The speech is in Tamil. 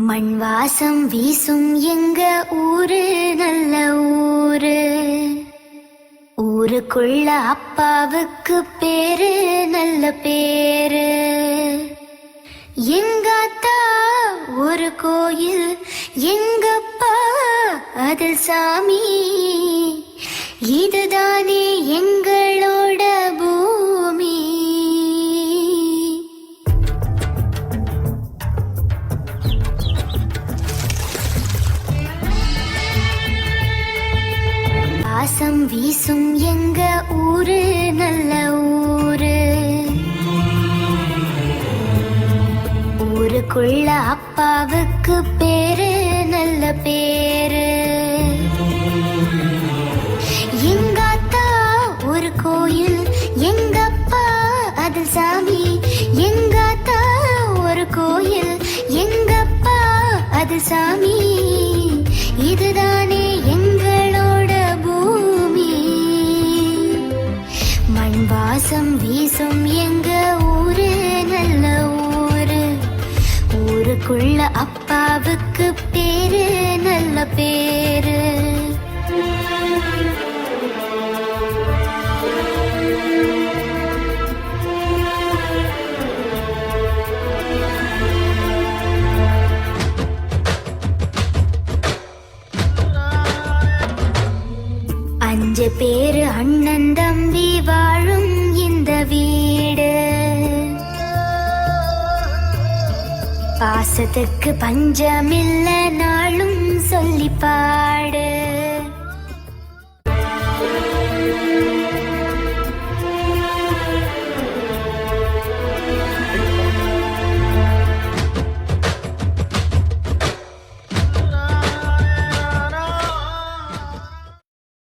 மண் வாசம் வீசும் எங்க ஊரு நல்ல ஊரு? ஊருக்குள்ள அப்பாவுக்கு பேரு நல்ல பேரு. எங்காத்தா ஒரு கோயில் எங்கப்பா அதில் சாமி. வாசம் வீசும் எங்க ஊரு நல்ல ஊரு? ஊருக்குள்ள அப்பாவுக்கு பேரு நல்ல பேரு. எங்காத்தா ஒரு கோயில் எங்கப்பா அது சாமி. எங்காத்தா ஒரு கோயில் எங்கப்பா அது சாமி. இதுதான் வாசம் வீசும் எங்க ஊரு நல்ல ஊரு. ஊருக்குள்ள அப்பாவுக்கு பேரு நல்ல பேரு. அஞ்சு பேரு அண்ணன் பாசத்துக்கு பஞ்சமில்லை